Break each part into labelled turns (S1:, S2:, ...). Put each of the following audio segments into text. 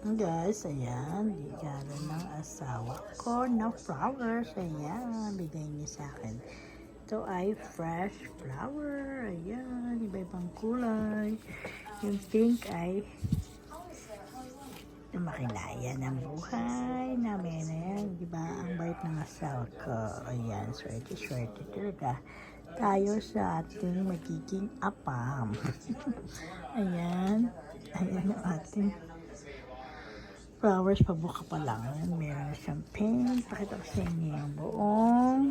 S1: Guys, ayan, regalo ng asawa ko na flowers. Ayan, bigay niya sa akin. Ito ay fresh flower. Ayan, iba-ibang kulay. Yung pink ay na makinaya ng buhay namin. Ayan, di ba? Ang bait ng asawa ko. Ayan, swerte-swerte talaga. Tayo sa ating magiging apam. Ayan. Ayan ang ating flowers. Pabuka pa lang. Meron na pink. Pakita ko sa inyo yung buong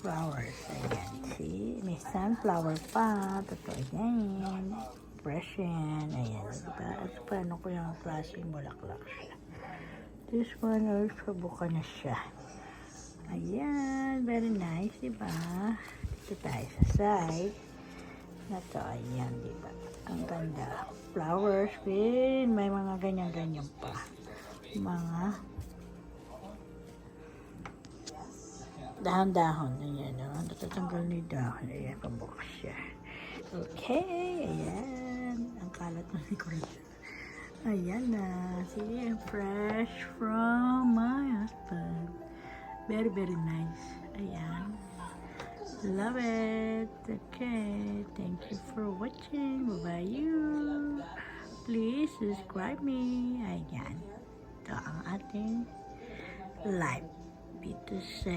S1: flowers. Ayan. See? May sunflower pa. Totoo yan. Fresh yan. Ayan. Diba? At paano ko yung klaseng bulaklak siya. This one is pabuka na siya. Ayan. Very nice. Diba? Dito tayo sa side. Na to. Ayan. Diba? Ang ganda. Flowers with may mga ganyan-ganyan pa. Mga dahon-dahon. Ayan, oh. Natatanggal ni dahon. Ayan, pabukas siya. Okay, ayan. Ang kalat ng likod. Ayan na. See, fresh from my husband. Very, very nice. Ayan. Love it. Okay. Thank you for watching. Bye-bye you. Please subscribe me. Ayan. Ito ang ating live dito sa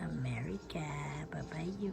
S1: America. Bye-bye you.